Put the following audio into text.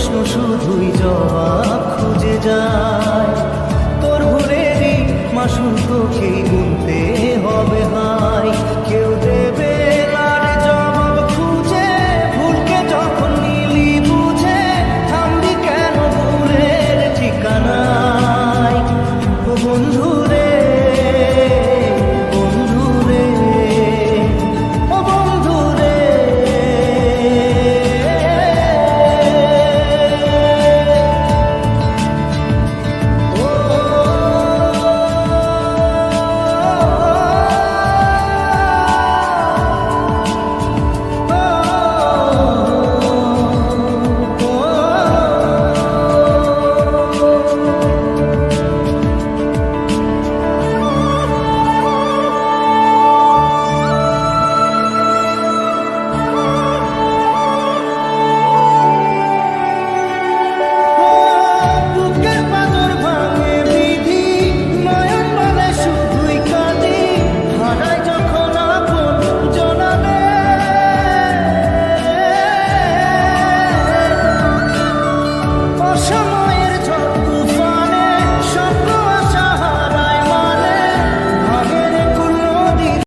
প্রশ্ন শুধুই জবাব খুঁজে যা